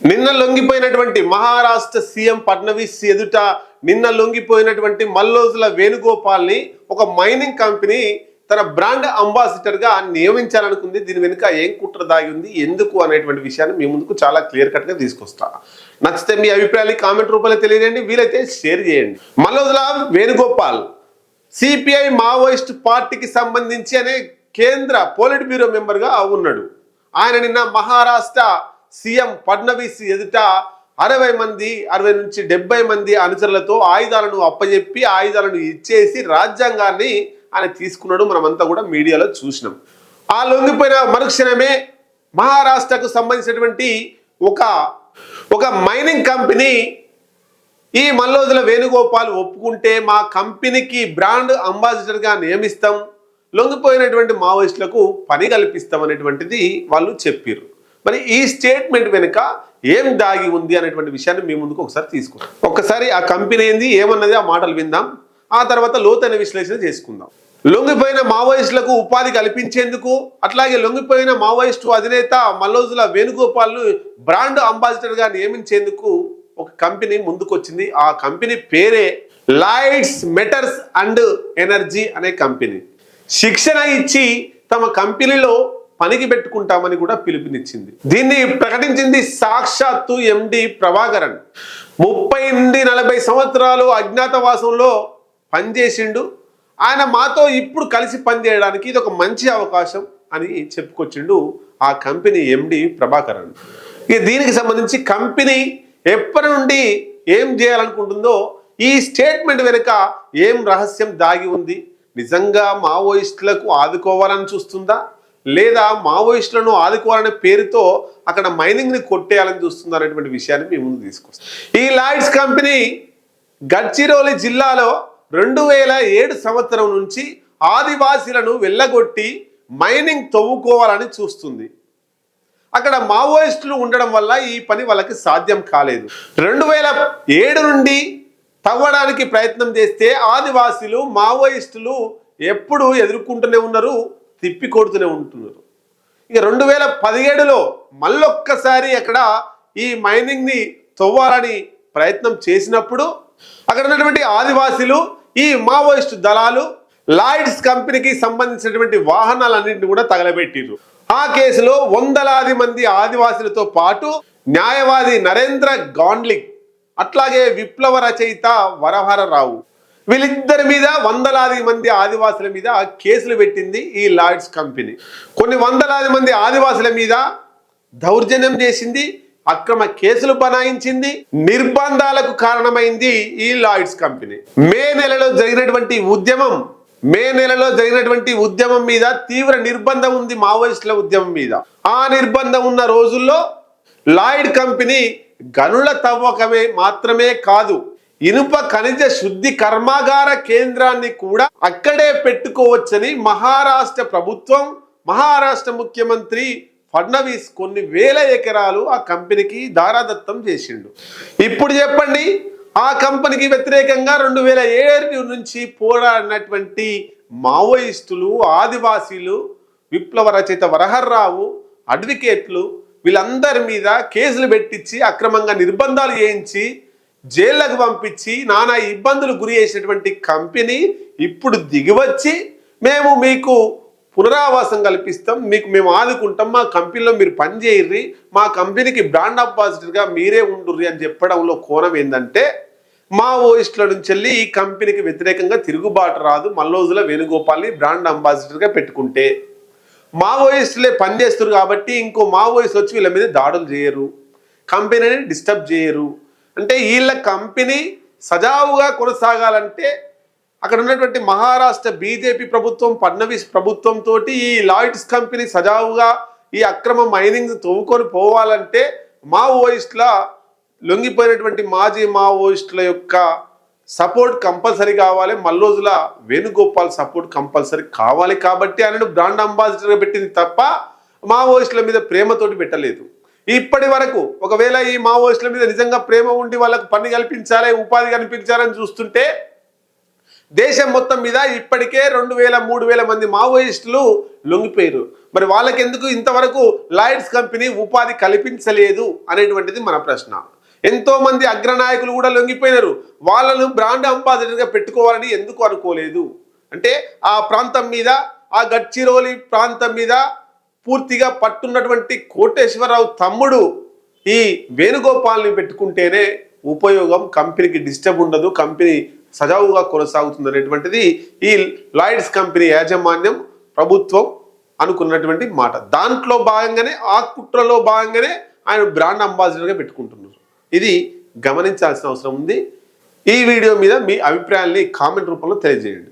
నిన్న లొంగిపోయినటువంటి మహారాష్ట్ర సీఎం ఫడ్నవీస్ ఎదుట నిన్న లొంగిపోయినటువంటి మల్లోజుల వేణుగోపాల్ని ఒక మైనింగ్ కంపెనీ తన బ్రాండ్ అంబాసిడర్గా నియమించాలనుకుంది. దీని వెనుక ఏం కుట్ర దాగి ఉంది? ఎందుకు అనేటువంటి విషయాన్ని మీ ముందుకు చాలా క్లియర్ కట్గా తీసుకొస్తా. నచ్చితే మీ అభిప్రాయాలు కామెంట్ రూపంలో తెలియజేయండి. వీలైతే షేర్ చేయండి. మల్లోజుల వేణుగోపాల్ సిపిఐ మావోయిస్ట్ పార్టీకి సంబంధించి అనే కేంద్ర పోలిట్ బ్యూరో మెంబర్గా ఉన్నాడు. ఆయన నిన్న మహారాష్ట్ర సీఎం ఫడ్నవీస్ ఎదుట అరవై మంది అరవై నుంచి డెబ్బై మంది అనుచరులతో ఆయుధాలను అప్పజెప్పి ఆయుధాలను ఇచ్చేసి రాజ్యాంగాన్ని ఆయన తీసుకున్నాడు. మనమంతా కూడా మీడియాలో చూసినాం. ఆ లొంగిపోయిన మరుక్షణమే మహారాష్ట్రకు సంబంధించినటువంటి ఒక ఒక మైనింగ్ కంపెనీ ఈ మల్లోజుల వేణుగోపాల్ ఒప్పుకుంటే మా కంపెనీకి బ్రాండ్ అంబాసిడర్గా నియమిస్తాం. లొంగిపోయినటువంటి మావోయిస్టులకు పని కల్పిస్తాం అనేటువంటిది వాళ్ళు చెప్పారు మరి ఈ స్టేట్మెంట్ వెనుక ఏం దాగి ఉంది అనేటువంటి విషయాన్ని మీ ముందుకు ఒకసారి తీసుకుందాం. ఒకసారి ఆ కంపెనీ ఏంది? ఏమన్నది ఆ మాటలు విందాం. ఆ తర్వాత లోతైన విశ్లేషణ చేసుకుందాం. లొంగిపోయిన మావోయిస్టులకు ఉపాధి కల్పించేందుకు అట్లాగే లొంగిపోయిన మావోయిస్టు అధినేత మల్లోజుల వేణుగోపాల్ను బ్రాండ్ అంబాసిడర్గా నియమించేందుకు ఒక కంపెనీ ముందుకొచ్చింది. ఆ కంపెనీ పేరే లైట్స్ మెటర్స్ అండ్ ఎనర్జీ అనే కంపెనీ. శిక్షణ ఇచ్చి తమ కంపెనీలో పనికి పెట్టుకుంటామని కూడా పిలుపునిచ్చింది. దీన్ని ప్రకటించింది సాక్షాత్తు ఎండి ప్రభాకరన్. ముప్పై నుండి నలభై సంవత్సరాలు అజ్ఞాతవాసంలో పనిచేసిండు. ఆయన మాతో ఇప్పుడు కలిసి పనిచేయడానికి ఇది ఒక మంచి అవకాశం అని చెప్పుకొచ్చిండు ఆ కంపెనీ ఎండి ప్రభాకరన్. ఇక దీనికి సంబంధించి కంపెనీ ఎప్పటి నుండి ఏం చేయాలనుకుంటుందో ఈ స్టేట్మెంట్ వెనుక ఏం రహస్యం దాగి ఉంది? నిజంగా మావోయిస్టులకు ఆదుకోవాలని చూస్తుందా? లేదా మావోయిస్టులను ఆదుకోవాలనే పేరుతో అక్కడ మైనింగ్ని కొట్టేయాలని చూస్తున్నారనేటువంటి విషయాన్ని మీ ముందు తీసుకొస్తాం ఈ లాయిడ్స్ కంపెనీ గడ్చిరోలి జిల్లాలో రెండు వేల ఏడు సంవత్సరం నుంచి ఆదివాసీలను వెళ్ళగొట్టి మైనింగ్ తవ్వుకోవాలని చూస్తుంది. అక్కడ మావోయిస్టులు ఉండడం వల్ల ఈ పని వాళ్ళకి సాధ్యం కాలేదు. రెండు వేల ఏడు నుండి తవ్వడానికి ప్రయత్నం చేస్తే ఆదివాసీలు మావోయిస్టులు ఎప్పుడు ఎదుర్కొంటూనే ఉన్నారు. తిప్పి కొడుతూనే ఉంటున్నారు. ఇక రెండు వేల పదిహేడులో మళ్ళొక్కసారి అక్కడ ఈ మైనింగ్ని తవ్వాలని ప్రయత్నం చేసినప్పుడు అక్కడ ఉన్నటువంటి ఆదివాసీలు ఈ మావోయిస్టు దళాలు లాయిడ్స్ కంపెనీకి సంబంధించినటువంటి వాహనాలన్నింటినీ కూడా తగలబెట్టిర్రు. ఆ కేసులో వందలాది మంది ఆదివాసులతో పాటు న్యాయవాది నరేంద్ర గాండ్లిక్ అట్లాగే విప్లవ రచయిత వరహరరావు వీళ్ళిద్దరి మీద వందలాది మంది ఆదివాసుల మీద కేసులు పెట్టింది ఈ లాయిడ్స్ కంపెనీ. కొన్ని వందలాది మంది ఆదివాసుల మీద దౌర్జన్యం చేసింది అక్రమ కేసులు బనాయించింది నిర్బంధాలకు కారణమైంది ఈ లాయిడ్స్ కంపెనీ. మే నెలలో జరిగినటువంటి ఉద్యమం మే నెలలో జరిగినటువంటి ఉద్యమం మీద తీవ్ర నిర్బంధం ఉంది మావోయిస్టుల ఉద్యమం మీద. ఆ నిర్బంధం ఉన్న రోజుల్లో లాయిడ్ కంపెనీ గనుల తవ్వకమే మాత్రమే కాదు ఇనుప ఖనిజ శుద్ధి కర్మాగార కేంద్రాన్ని కూడా అక్కడే పెట్టుకోవచ్చని మహారాష్ట్ర ప్రభుత్వం మహారాష్ట్ర ముఖ్యమంత్రి ఫడ్నవీస్ కొన్ని వేల ఎకరాలు ఆ కంపెనీకి దారాదత్తం చేసిండు. ఇప్పుడు చెప్పండి ఆ కంపెనీకి వ్యతిరేకంగా రెండు వేల ఏడు నుంచి పోరాడినటువంటి మావోయిస్టులు ఆదివాసీలు విప్లవ రచయిత వరహర్రావు అడ్వకేట్లు వీళ్ళందరి మీద కేసులు పెట్టించి అక్రమంగా నిర్బంధాలు చేయించి జైళ్ళకు పంపించి నానా ఇబ్బందులు గురి చేసినటువంటి కంపెనీ ఇప్పుడు దిగివచ్చి మేము మీకు పునరావాసం కల్పిస్తాం మీకు మేము ఆదుకుంటాం మా కంపెనీలో మీరు పని చేయర్రి మా కంపెనీకి బ్రాండ్ అంబాసిడర్గా మీరే ఉండుర్రి అని చెప్పడంలో కోణం ఏంటంటే మావోయిస్టుల నుంచి వెళ్ళి ఈ కంపెనీకి వ్యతిరేకంగా తిరుగుబాటు రాదు మల్లోజుల వేణుగోపాల్ని బ్రాండ్ అంబాసిడర్గా పెట్టుకుంటే. మావోయిస్టులే పనిచేస్తారు కాబట్టి ఇంకో మావోయిస్ట్ వచ్చి వీళ్ళ మీద దాడులు చేయరు కంపెనీని డిస్టర్బ్ చేయరు. అంటే వీళ్ళ కంపెనీ సజావుగా కొనసాగాలంటే అక్కడ ఉన్నటువంటి మహారాష్ట్ర బీజేపీ ప్రభుత్వం ఫడ్నవీస్ ప్రభుత్వంతో ఈ లాయిడ్స్ కంపెనీ సజావుగా ఈ అక్రమ మైనింగ్ తవ్వుకొని పోవాలంటే మావోయిస్టుల లొంగిపోయినటువంటి మాజీ మావోయిస్టుల యొక్క సపోర్ట్ కంపల్సరీ కావాలి. మల్లోజుల వేణుగోపాల్ సపోర్ట్ కంపల్సరీ కావాలి కాబట్టి ఆయనను బ్రాండ్ అంబాసిడర్గా పెట్టింది తప్ప మావోయిస్టుల మీద ప్రేమతోటి పెట్టలేదు. ఇప్పటి వరకు ఒకవేళ ఈ మావోయిస్టుల మీద నిజంగా ప్రేమ ఉండి వాళ్ళకు పని కల్పించాలి ఉపాధి కల్పించాలని చూస్తుంటే దేశం మొత్తం మీద ఇప్పటికే రెండు వేల మూడు వేల మంది మావోయిస్టులు లొంగిపోయారు మరి వాళ్ళకి ఎందుకు ఇంతవరకు లాయిడ్స్ కంపెనీ ఉపాధి కల్పించలేదు అనేటువంటిది మన ప్రశ్న. ఎంతో మంది అగ్రనాయకులు కూడా లొంగిపోయినారు వాళ్ళను బ్రాండ్ అంబాసిడర్గా పెట్టుకోవాలని ఎందుకు అనుకోలేదు? అంటే ఆ ప్రాంతం మీద ఆ గడ్చిరోలి ప్రాంతం మీద పూర్తిగా పట్టున్నటువంటి కోటేశ్వరరావు తమ్ముడు ఈ వేణుగోపాల్ని పెట్టుకుంటేనే ఉపయోగం కంపెనీకి డిస్టర్బ్ ఉండదు కంపెనీ సజావుగా కొనసాగుతుంది అనేటువంటిది ఈ లాయిడ్స్ కంపెనీ యాజమాన్యం ప్రభుత్వం అనుకున్నటువంటి మాట. దాంట్లో భాగంగానే ఆ కుట్రలో భాగంగానే ఆయన బ్రాండ్ అంబాసిడర్గా పెట్టుకుంటున్నారు. ఇది గమనించాల్సిన అవసరం ఉంది. ఈ వీడియో మీద మీ అభిప్రాయాల్ని కామెంట్ రూపంలో తెలియజేయండి.